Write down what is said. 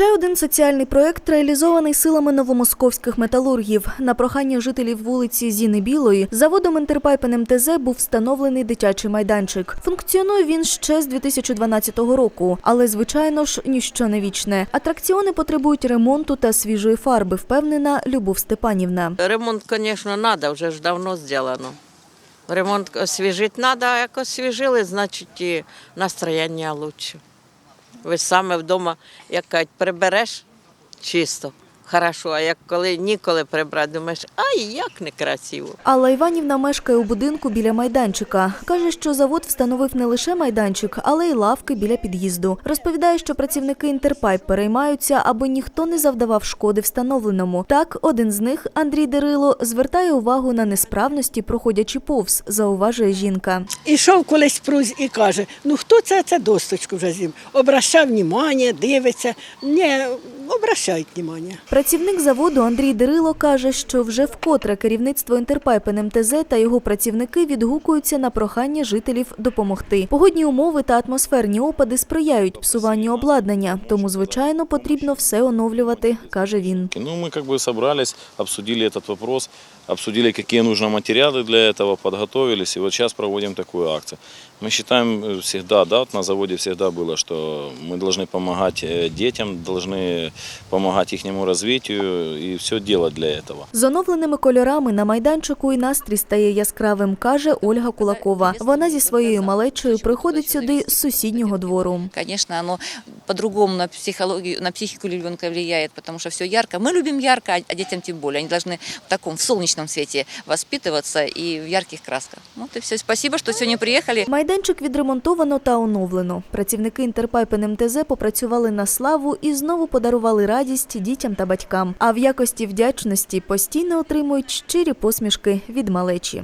Ще один соціальний проект реалізований силами новомосковських металургів. На прохання жителів вулиці Зіни Білої заводом Інтерпайпен МТЗ був встановлений дитячий майданчик. Функціонує він ще з 2012 року, але звичайно ж ніщо не вічне. Атракціони потребують ремонту та свіжої фарби, впевнена Любов Степанівна. Ремонт, звісно, треба, вже ж давно зроблено. Ремонт освіжити треба, а як освіжили, значить і настроєння краще. Ви саме вдома, як кажуть, прибереш чисто, хорошо, а як коли ніколи прибрати, думаєш, ай, як некрасиво. Алла Іванівна мешкає у будинку біля майданчика. Каже, що завод встановив не лише майданчик, але й лавки біля під'їзду. Розповідає, що працівники Інтерпайп переймаються, аби ніхто не завдавав шкоди встановленому. Так, один з них, Андрій Дерило, звертає увагу на несправності, проходячи повз, зауважує жінка. Ішов колись прузь і каже: ну хто це, це досточку вже з'їв? Обращав внимання, дивиться. Не обращають внимання. Працівник заводу Андрій Дерило каже, що вже вкотре керівництво Інтерпайпен МТЗ та його працівники відгукуються на прохання жителів допомогти. Погодні умови та атмосферні опади сприяють псуванню обладнання, тому звичайно потрібно все оновлювати, каже він. Ну, мы как бы собрались, обсудили этот вопрос, обсудили, какие нужны материалы для этого, подготовились, и вот сейчас проводим такую акцию. Мы считаем э, всегда, да, вот на заводе всегда было, что мы должны помогать э, детям, должны їхньому розвитку і все робити для цього. З оновленими кольорами на майданчику і настрій стає яскравим, каже Ольга Кулакова. Вона зі своєю малечою приходить сюди з сусіднього двору. Звісно, оно по-другому на психологию, на психику ребенка влияет, потому что все ярко. Мы любим ярко, а детям тем более. Они должны в таком, в солнечном свете воспитываться и в ярких красках. Вот и все. Спасибо, что сегодня приехали. Майданчик відремонтовано та оновлено. Працівники Інтерпайпен МТЗ попрацювали на славу і знову подарували радість дітям та батькам. А в якості вдячності постійно отримують щирі посмішки від малечі.